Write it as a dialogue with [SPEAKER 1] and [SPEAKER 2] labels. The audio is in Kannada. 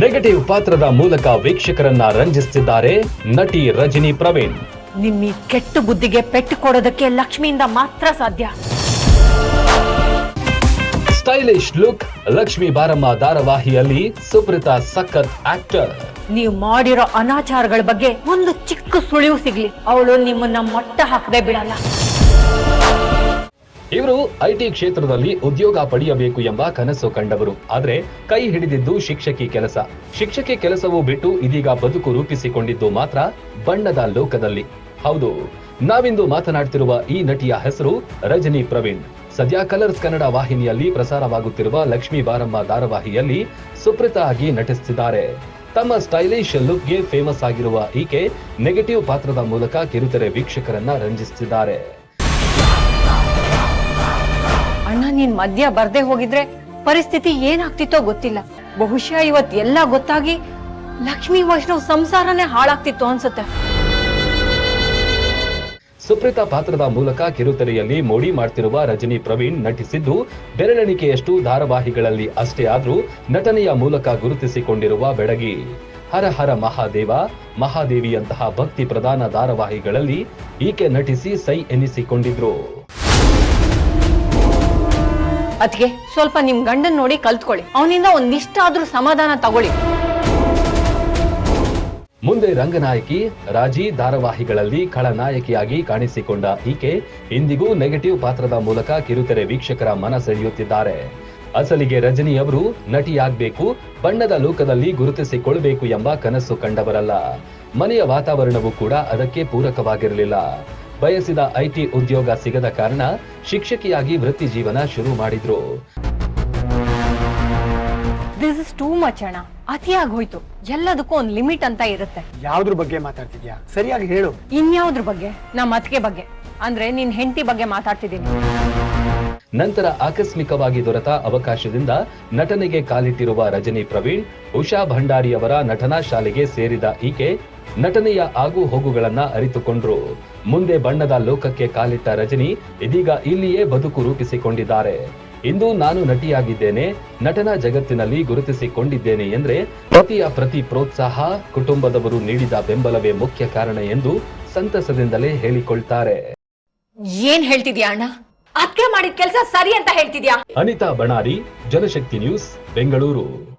[SPEAKER 1] ನೆಗೆಟಿವ್ ಪಾತ್ರದ ಮೂಲಕ ವೀಕ್ಷಕರನ್ನ ರಂಜಿಸುತ್ತಿದ್ದಾರೆ ನಟಿ ರಜನಿ ಪ್ರವೀಣ್.
[SPEAKER 2] ನಿಮ್ಮ ಈ ಕೆಟ್ಟ ಬುದ್ಧಿಗೆ ಪೆಟ್ಟು ಕೊಡೋದಕ್ಕೆ ಲಕ್ಷ್ಮಿಯಿಂದ ಮಾತ್ರ ಸಾಧ್ಯ.
[SPEAKER 1] ಸ್ಟೈಲಿಶ್ ಲುಕ್ ಲಕ್ಷ್ಮಿ ಬಾರಮ್ಮ ಧಾರಾವಾಹಿಯಲ್ಲಿ ಸುಪ್ರೀತಾ ಸಖತ್ ಆಕ್ಟರ್.
[SPEAKER 2] ನೀವು ಮಾಡಿರೋ ಅನಾಚಾರಗಳ ಬಗ್ಗೆ ಒಂದು ಚಿಕ್ಕ ಸುಳಿವು ಸಿಗ್ಲಿ. ಅವಳು ನಿಮ್ಮನ್ನ ಮೊಟ್ಟ ಹಾಕದೆ ಬಿಡಲ್ಲ.
[SPEAKER 1] ಇವರು ಐಟಿ ಕ್ಷೇತ್ರದಲ್ಲಿ ಉದ್ಯೋಗ ಪಡೆಯಬೇಕು ಎಂಬ ಕನಸು ಕಂಡವರು. ಆದ್ರೆ ಕೈ ಹಿಡಿದಿದ್ದು ಶಿಕ್ಷಕಿ ಕೆಲಸ. ಶಿಕ್ಷಕಿ ಕೆಲಸವು ಬಿಟ್ಟು ಇದೀಗ ಬದುಕು ರೂಪಿಸಿಕೊಂಡಿದ್ದು ಮಾತ್ರ ಬಣ್ಣದ ಲೋಕದಲ್ಲಿ. ಹೌದು, ನಾವಿಂದು ಮಾತನಾಡ್ತಿರುವ ಈ ನಟಿಯ ಹೆಸರು ರಜನಿ ಪ್ರವೀಣ್. ಸದ್ಯ ಕಲರ್ಸ್ ಕನ್ನಡ ವಾಹಿನಿಯಲ್ಲಿ ಪ್ರಸಾರವಾಗುತ್ತಿರುವ ಲಕ್ಷ್ಮೀ ಬಾರಮ್ಮ ಧಾರಾವಾಹಿಯಲ್ಲಿ ಸುಪ್ರೀತಾ ಆಗಿ ನಟಿಸುತ್ತಿದ್ದಾರೆ ತಮ್ಮ ಸ್ಟೈಲಿಶ್ ಲುಕ್ಗೆ ಫೇಮಸ್ ಆಗಿರುವ ಈಕೆ ನೆಗೆಟಿವ್ ಪಾತ್ರದ ಮೂಲಕ ಕಿರುತೆರೆ ವೀಕ್ಷಕರನ್ನ ರಂಜಿಸುತ್ತಿದ್ದಾರೆ
[SPEAKER 2] ಅಣ್ಣ, ನೀನ್ ಮದ್ಯ ಬರ್ದೆ ಹೋಗಿದ್ರೆ ಪರಿಸ್ಥಿತಿ ಏನಾಗ್ತಿತ್ತೋ ಗೊತ್ತಿಲ್ಲ. ಬಹುಶಃ ಇವತ್ ಎಲ್ಲ ಗೊತ್ತಾಗಿ ಲಕ್ಷ್ಮಿ ವೈಷ್ಣವ್ ಸಂಸಾರನೇ ಹಾಳಾಗ್ತಿತ್ತು ಅನ್ಸುತ್ತೆ.
[SPEAKER 1] ಸುಪ್ರೀತಾ ಪಾತ್ರದ ಮೂಲಕ ಕಿರುತೆರೆಯಲ್ಲಿ ಮೋಡಿ ಮಾಡ್ತಿರುವ ರಜನಿ ಪ್ರವೀಣ್ ನಟಿಸಿದ್ದು, ಬೆರಳೆಣಿಕೆಯಷ್ಟು ಧಾರಾವಾಹಿಗಳಲ್ಲಿ ಅಷ್ಟೇ ಆದ್ರೂ ನಟನೆಯ ಮೂಲಕ ಗುರುತಿಸಿಕೊಂಡಿರುವ ಬೆಡಗಿ. ಹರ ಹರ ಮಹಾದೇವ, ಮಹಾದೇವಿಯಂತಹ ಭಕ್ತಿ ಪ್ರಧಾನ ಧಾರಾವಾಹಿಗಳಲ್ಲಿ ಈಕೆ ನಟಿಸಿ ಸೈ ಎನಿಸಿಕೊಂಡಿದ್ರು.
[SPEAKER 2] ಅದಕ್ಕೆ ಸ್ವಲ್ಪ ನಿಮ್ ಗಂಡನ್ ನೋಡಿ ಕಲ್ತ್ಕೊಳ್ಳಿ. ಅವನಿಂದ ಒಂದಿಷ್ಟಾದ್ರೂ ಸಮಾಧಾನ ತಗೊಳ್ಳಿ.
[SPEAKER 1] ಮುಂದೆ ರಂಗನಾಯಕಿ, ರಾಜಿ ಧಾರಾವಾಹಿಗಳಲ್ಲಿ ಖಳನಾಯಕಿಯಾಗಿ ಕಾಣಿಸಿಕೊಂಡ ಈಕೆ ಇಂದಿಗೂ ನೆಗೆಟಿವ್ ಪಾತ್ರದ ಮೂಲಕ ಕಿರುತೆರೆ ವೀಕ್ಷಕರ ಮನ ಸೆಳೆಯುತ್ತಿದ್ದಾರೆ. ಅಸಲಿಗೆ ರಜನಿ ಅವರು ನಟಿಯಾಗಬೇಕು, ಬಣ್ಣದ ಲೋಕದಲ್ಲಿ ಗುರುತಿಸಿಕೊಳ್ಬೇಕು ಎಂಬ ಕನಸು ಕಂಡವರಲ್ಲ. ಮನೆಯ ವಾತಾವರಣವೂ ಕೂಡ ಅದಕ್ಕೆ ಪೂರಕವಾಗಿರಲಿಲ್ಲ. ಬಯಸಿದ ಐಟಿ ಉದ್ಯೋಗ ಸಿಗದ ಕಾರಣ ಶಿಕ್ಷಕಿಯಾಗಿ ವೃತ್ತಿ ಜೀವನ ಶುರು ಮಾಡಿದ್ರು.
[SPEAKER 2] ದಿಸ್ ಇಸ್ ಟೂ ಮಚ್ ಅಣ್ಣ. ಅತಿಯಾಗಿ ಹೋಯ್ತು. ಎಲ್ಲದಕ್ಕೂ ಒಂದ್ ಲಿಮಿಟ್ ಅಂತ ಇರುತ್ತೆ.
[SPEAKER 3] ಯಾವ್ದ್ರ ಬಗ್ಗೆ ಮಾತಾಡ್ತಿದ್ಯಾ? ಸರಿಯಾಗಿ ಹೇಳು.
[SPEAKER 2] ಇನ್ಯಾವ್ದ್ರ ಬಗ್ಗೆ? ನಮ್ಮ ಅತ್ತಿಗೆ ಬಗ್ಗೆ. ಅಂದ್ರೆ ನಿನ್ ಹೆಂಡತಿ ಬಗ್ಗೆ ಮಾತಾಡ್ತಿದ್ದೀನಿ.
[SPEAKER 1] ನಂತರ ಆಕಸ್ಮಿಕವಾಗಿ ದೊರೆತ ಅವಕಾಶದಿಂದ ನಟನೆಗೆ ಕಾಲಿಟ್ಟಿರುವ ರಜನಿ ಪ್ರವೀಣ್ ಉಷಾ ಭಂಡಾರಿಯವರ ನಟನಾ ಶಾಲೆಗೆ ಸೇರಿದ ಈಕೆ ನಟನೆಯ ಆಗು ಹೋಗುಗಳನ್ನ ಅರಿತುಕೊಂಡ್ರು. ಮುಂದೆ ಬಣ್ಣದ ಲೋಕಕ್ಕೆ ಕಾಲಿಟ್ಟ ರಜನಿ ಇದೀಗ ಇಲ್ಲಿಯೇ ಬದುಕು ರೂಪಿಸಿಕೊಂಡಿದ್ದಾರೆ. ಇಂದು ನಾನು ನಟಿಯಾಗಿದ್ದೇನೆ ನಟನಾ ಜಗತ್ತಿನಲ್ಲಿ ಗುರುತಿಸಿಕೊಂಡಿದ್ದೇನೆ ಎಂದ್ರೆ ಪತಿಯ ಪ್ರತಿ ಪ್ರೋತ್ಸಾಹ ಕುಟುಂಬದವರು ನೀಡಿದ ಬೆಂಬಲವೇ ಮುಖ್ಯ ಕಾರಣ ಎಂದು ಸಂತಸದಿಂದಲೇ ಹೇಳಿಕೊಳ್ತಾರೆ.
[SPEAKER 2] ಏನ್ ಹೇಳ್ತಿದ್ಯಾ ಅಣ್ಣ? ಅತ್ತೆ ಮಾಡಿದ ಕೆಲಸ ಸರಿ ಅಂತ ಹೇಳ್ತಿದ್ಯಾ?
[SPEAKER 1] ಅನಿತಾ ಬಣಾರಿ ಜನಶಕ್ತಿ ನ್ಯೂಸ್ ಬೆಂಗಳೂರು.